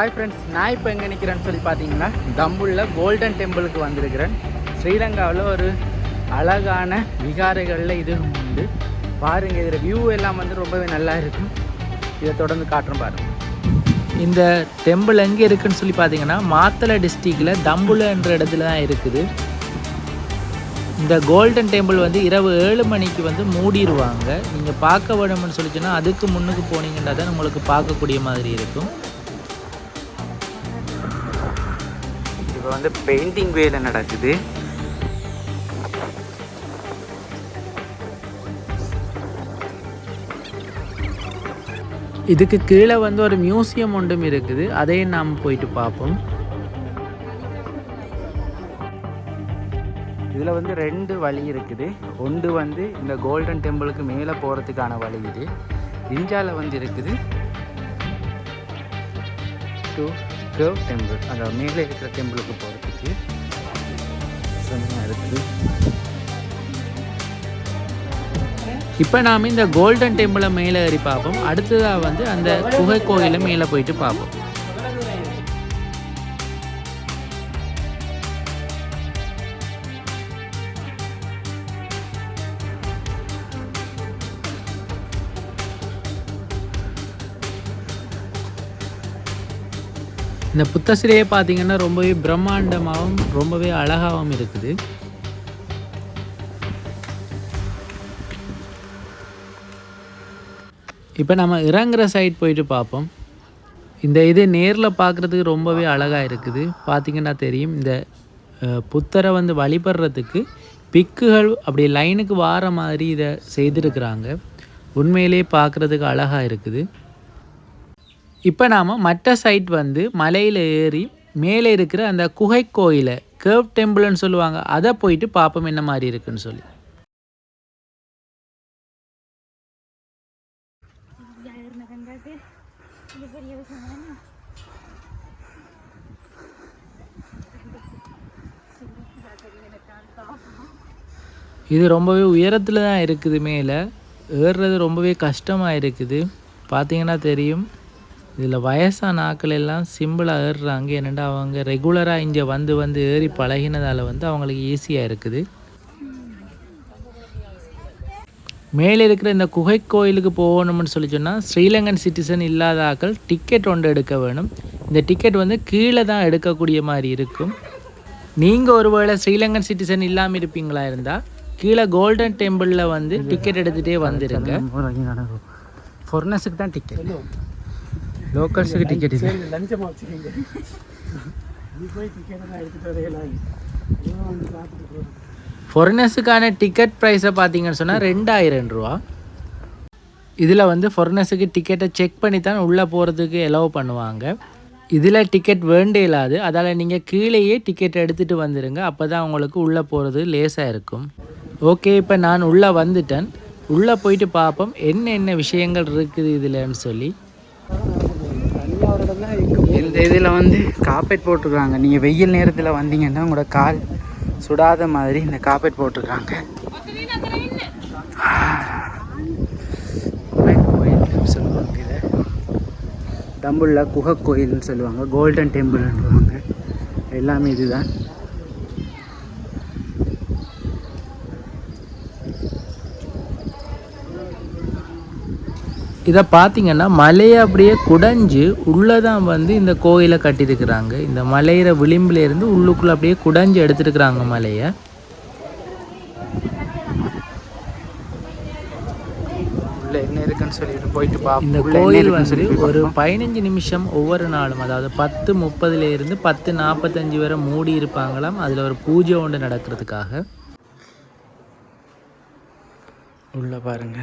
Hi friends நான் இப்போ எங்கே நிற்கிறேன்னு சொல்லி பார்த்தீங்கன்னா தம்புள்ள கோல்டன் டெம்பிளுக்கு வந்திருக்கிறேன். ஸ்ரீலங்காவில் ஒரு அழகான விகாரைகளில் இது உண்டு. பாருங்கள் இதில் வியூ எல்லாம் வந்து ரொம்பவே நல்லா இருக்கும் இதை தொடர்ந்து காட்டுறோம் பாருங்கள் இந்த டெம்பிள் எங்கே இருக்குதுன்னு சொல்லி பார்த்தீங்கன்னா மாத்தளை டிஸ்ட்ரிக்டில் தம்புல என்ற இடத்துல தான் இருக்குது. இந்த கோல்டன் டெம்பிள் வந்து இரவு ஏழு மணிக்கு வந்து மூடிடுவாங்க நீங்கள் பார்க்க வேணும்னு சொல்லிச்சுன்னா அதுக்கு முன்னுக்கு போனீங்கன்னா தான் உங்களுக்கு பார்க்கக்கூடிய மாதிரி இருக்கும். இப்போ வந்து பெயிண்டிங் வேலை நடக்குது. இதுக்கு கீழே வந்து ஒரு மியூசியம் ஒன்றும் இருக்குது. அதையும் நாம் போயிட்டு பார்ப்போம். இதில் வந்து ரெண்டு வழி இருக்குது. ஒன்று வந்து இந்த கோல்டன் டெம்பிளுக்கு மேலே போகிறதுக்கான வழி இது. இந்தியாவில் வந்து இருக்குது. டு கர்வ் டெம்பிள் அந்த மேலே இருக்கிற டெம்பிளுக்கு போகிறதுக்கு செம்மையாக இருக்குது இப்போ நாம் இந்த கோல்டன் டெம்பிளை மேலே ஏறி பார்ப்போம். அடுத்ததாக வந்து அந்த குகை கோயிலை மேலே போயிட்டு பார்ப்போம். இந்த புத்த சிலையை பார்த்தீங்கன்னா ரொம்பவே பிரம்மாண்டமாகவும் ரொம்பவே அழகாகவும் இருக்குது. இப்போ நம்ம இறங்குற சைட் போயிட்டு பார்ப்போம். இந்த இது நேரில் பார்க்குறதுக்கு ரொம்பவே அழகாக இருக்குது. பார்த்தீங்கன்னா தெரியும் இந்த புத்தரை வந்து வழிபடுறதுக்கு பிக்குகள் அப்படி லைனுக்கு வார மாதிரி இதை செய்திருக்கிறாங்க. உண்மையிலே பார்க்குறதுக்கு அழகாக இருக்குது. இப்போ நாம் மற்ற சைட் வந்து மலையில் ஏறி மேலே இருக்கிற அந்த குகை கோயிலை கேர்வ் டெம்பிள்னு சொல்லுவாங்க. அதை போயிட்டு பார்ப்போம் என்ன மாதிரி இருக்குன்னு சொல்லி. இது ரொம்பவே உயரத்தில் தான் இருக்குது மேலே. ஏறுறது ரொம்பவே கஷ்டமாக இருக்குது. பார்த்தீங்கன்னா தெரியும். இதில் வயசான ஆட்கள் எல்லாம் சிம்பிளாக ஏறுறாங்க. என்னென்னா அவங்க ரெகுலராக இங்கே வந்து வந்து ஏறி பழகினதால் வந்து அவங்களுக்கு ஈஸியாக இருக்குது. மேலே இருக்கிற இந்த குகை கோயிலுக்கு போகணும்னு சொல்லி சொன்னால் ஸ்ரீலங்கன் சிட்டிசன் இல்லாத ஆட்கள் டிக்கெட் ஒன்று எடுக்க வேணும். இந்த டிக்கெட் வந்து கீழே தான் எடுக்கக்கூடிய மாதிரி இருக்கும். நீங்கள் ஒருவேளை ஸ்ரீலங்கன் சிட்டிசன் இல்லாமல் இருப்பீங்களா இருந்தால் கீழே கோல்டன் டெம்பிளில் வந்து டிக்கெட் எடுத்துகிட்டே வந்துடுங்க ஃபொர்னஸுக்கு தான் டிக்கெட் லோக்கல்ஸுக்கு டிக்கெட் இல்லை லஞ்சமா வச்சுக்கீங்க நீ போய் டிக்கெட் எல்லாம் எடுத்துட்டு வரையலாம் வந்து பார்த்துட்டு போகிறோம் ஃபாரினர்ஸுக்கான டிக்கெட் ப்ரைஸை பார்த்தீங்கன்னு சொன்னால் ரெண்டாயிரம் ரூபா. இதில் வந்து ஃபாரினர்ஸுக்கு டிக்கெட்டை செக் பண்ணி தான் உள்ளே போகிறதுக்கு எலோவ் பண்ணுவாங்க. இதில் டிக்கெட் வேண்டே இல்லாது அதால் நீங்கள் கீழேயே டிக்கெட் எடுத்துகிட்டு வந்துடுங்க அப்போ தான் உங்களுக்கு உள்ளே போகிறது லேசாக இருக்கும். ஓகே இப்போ நான் உள்ளே வந்துட்டேன். உள்ளே போயிட்டு பார்ப்போம். என்ன என்ன விஷயங்கள் இருக்குது இதில்னு சொல்லி. இந்த இதில் வந்து காப்பெட் போட்டிருக்காங்க. நீங்கள் வெயில் நேரத்தில் வந்தீங்கன்னா உங்களோட கால் சுடாத மாதிரி இந்த காப்பெட் போட்டிருக்காங்க. கோயில் சொல்லுவாங்க இதை. தம்புள்ள குகை கோயில்னு சொல்லுவாங்க. கோல்டன் டெம்பிள்ன்றாங்க எல்லாமே இதுதான். இதை பார்த்தீங்கன்னா மலையை அப்படியே குடைஞ்சு உள்ளே தான் வந்து இந்த கோயிலை கட்டியிருக்கிறாங்க. இந்த மலையிற விளிம்புல இருந்து உள்ளுக்குள்ளே அப்படியே குடைஞ்சு எடுத்துருக்குறாங்க மலையை. இந்த கோயில் வந்து ஒரு பதினஞ்சு நிமிஷம் ஒவ்வொரு நாளும் அதாவது பத்து முப்பதுல இருந்து பத்து நாற்பத்தஞ்சு வரை மூடி இருப்பாங்களாம். அதில் ஒரு பூஜை ஒன்று நடக்கிறதுக்காக. உள்ள பாருங்க.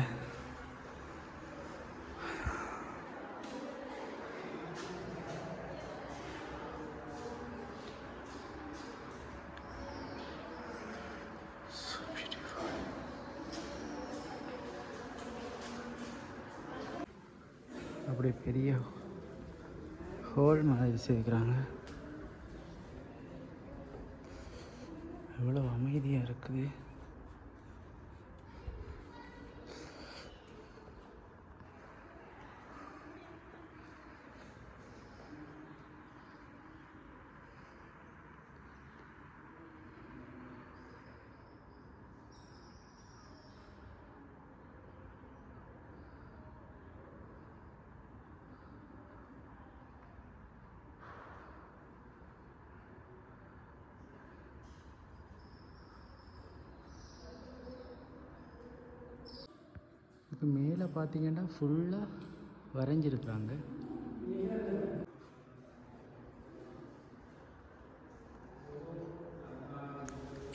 அப்படி பெரிய ஹோல் மாதிரி செய்கிறாங்க எவ்வளோ அமைதியாக இருக்குது. இதுக்கு மேலே பார்த்தீங்கன்னா ஃபுல்லாக வரைஞ்சிருக்கிறாங்க.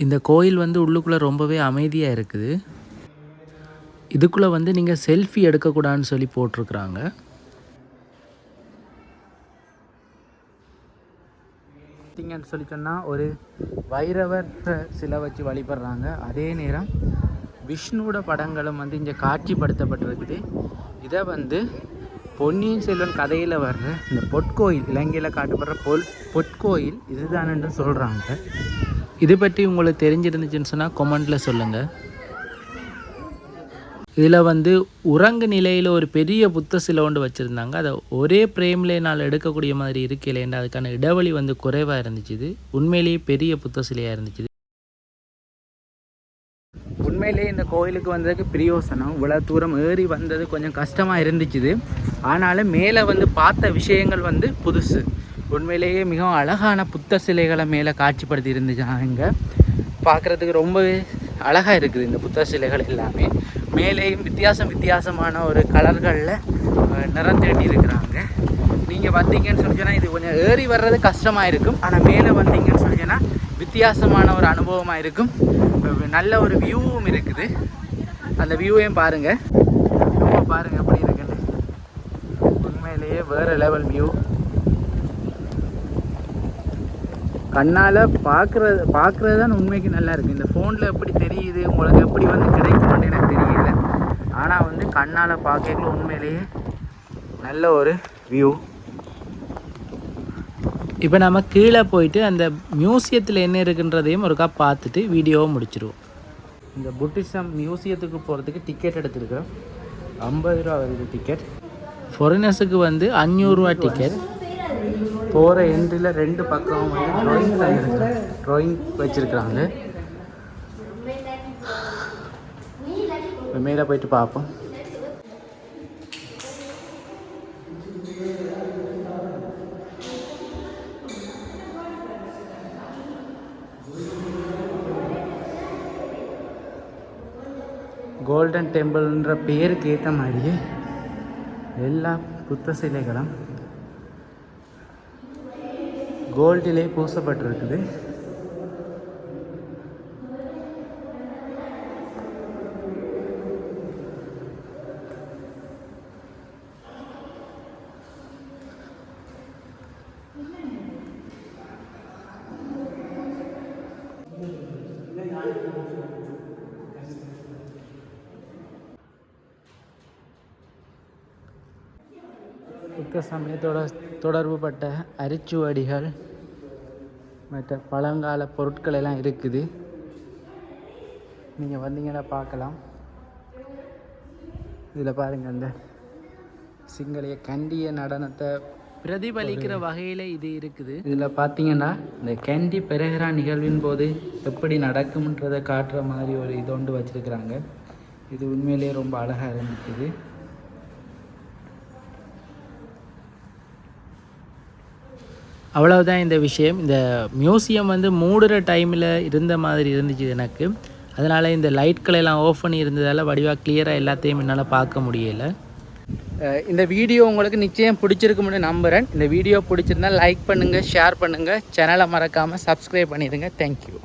இந்த கோயில் வந்து உள்ளுக்குள்ளே ரொம்பவே அமைதியாக இருக்குது. இதுக்குள்ளே வந்து நீங்கள் செல்ஃபி எடுக்கக்கூடாதுன்னு சொல்லி போட்டிருக்கிறாங்க. பார்த்தீங்கன்னு சொல்லி சொன்னால் ஒரு வைரவர் சிலை வச்சு வழிபடுறாங்க. அதே நேரம் விஷ்ணுவோட படங்களும் வந்து இங்கே காட்சிப்படுத்தப்பட்டிருக்குது. இதை வந்து பொன்னியின் செல்வன் கதையில் வர்ற இந்த பொற்கோயில் இலங்கையில் காட்டப்படுற பொல் பொற்கோயில் இதுதானு சொல்கிறாங்க இது பற்றி உங்களுக்கு தெரிஞ்சிருந்துச்சுன்னு சொன்னால் கொமெண்டில் சொல்லுங்கள் இதில் வந்து உறங்கு நிலையில் ஒரு பெரிய புத்த சிலை ஒன்று வச்சுருந்தாங்க. அதை ஒரே பிரேமில் எடுக்கக்கூடிய மாதிரி இருக்கையிலேன்னு அதுக்கான இடைவெளி வந்து குறைவாக இருந்துச்சு உண்மையிலேயே பெரிய புத்த சிலையாக இருந்துச்சு உண்மையிலேயே இந்த கோயிலுக்கு வந்ததுக்கு பிரியோசனம். இவ்வளோ தூரம் ஏறி வந்தது கொஞ்சம் கஷ்டமாக இருந்துச்சுது. ஆனாலும் மேலே வந்து பார்த்த விஷயங்கள் வந்து புதுசு. உண்மையிலேயே மிகவும் அழகான புத்த சிலைகளை மேலே காட்சிப்படுத்தி இருந்துச்சாங்க பார்க்குறதுக்கு ரொம்பவே அழகாக இருக்குது இந்த புத்த சிலைகள் எல்லாமே. மேலேயும் வித்தியாசம் வித்தியாசமான ஒரு கலர்களில் நிறந்தேட்டி இருக்கிறாங்க. நீங்கள் வந்தீங்கன்னு சொல்லிச்சோன்னா இது கொஞ்சம் ஏறி வர்றது கஷ்டமாக இருக்கும். ஆனால் மேலே வந்தீங்கன்னு சொல்லிச்சோன்னா வித்தியாசமான ஒரு அனுபவமாக இருக்கும். நல்ல ஒரு வியூவும் இருக்குது. அந்த வியூவையும் பாருங்கள் வியூவை பாருங்கள் எப்படி இருக்குன்னு. உண்மையிலேயே வேறு லெவல் வியூ கண்ணால் பார்க்குறது பார்க்குறது தான் உண்மைக்கு நல்லா இருக்குது இந்த ஃபோனில் எப்படி தெரியுது உங்களுக்கு எப்படி வந்து கிடைக்கும்னு எனக்கு தெரியல. ஆனால் வந்து கண்ணால் பார்க்கல உண்மையிலேயே நல்ல ஒரு வியூ இப்போ நம்ம கீழே போயிட்டு அந்த மியூசியத்தில் என்ன இருக்குன்றதையும் ஒருக்கா பார்த்துட்டு வீடியோவை முடிச்சிருவோம். இந்த புத்திசம் மியூசியத்துக்கு போகிறதுக்கு டிக்கெட் எடுத்துருக்குறோம். ஐம்பது ரூபா வருது டிக்கெட் ஃபாரினர்ஸுக்கு வந்து அஞ்சூறுரூவா டிக்கெட் போகிற என்ட்ரியில் ரெண்டு பக்கம் வந்து ட்ராயிங் தந்துருக்கு ட்ராயிங் வச்சுருக்குறாங்க. மேலே போயிட்டு பார்ப்போம். கோல்டன் டெம்பிள்ன்ற பேருக்கு ஏற்ற மாதிரியே எல்லா புத்த சிலைகளும் கோல்டிலே பூசப்பட்டிருக்குது. புத்த சமயத்தோட தொடர்புபட்ட அரிச்சுவடிகள் மற்ற பழங்கால பொருட்கள் எல்லாம் இருக்குது. நீங்கள் வந்தீங்கன்னா பார்க்கலாம். இதில் பாருங்கள் அந்த சிங்களைய கண்டிய நடனத்தை பிரதிபலிக்கிற வகையில் இது இருக்குது. இதில் பார்த்தீங்கன்னா இந்த கேண்டி பெருகிறா நிகழ்வின் போது எப்படி நடக்கும்ன்றதை காட்டுற மாதிரி ஒரு இதொண்டு வச்சுருக்குறாங்க. இது உண்மையிலேயே ரொம்ப அழகாக இருந்துச்சு. அவ்வளவுதான் இந்த விஷயம். இந்த மியூசியம் வந்து மூடுற டைமில் இருந்த மாதிரி இருந்துச்சு எனக்கு. அதனால் இந்த லைட்களை எல்லாம் ஆஃப் பண்ணி இருந்ததால் வடிவாக கிளியராக எல்லாத்தையும் என்னால் பார்க்க முடியலை. இந்த வீடியோ உங்களுக்கு நிச்சயம் பிடிச்சிருக்கும்னு நம்புகிறேன் இந்த வீடியோ பிடிச்சிருந்தா லைக் பண்ணுங்கள் ஷேர் பண்ணுங்கள் சேனலை மறக்காமல் சப்ஸ்கிரைப் பண்ணிடுங்க. தேங்க்யூ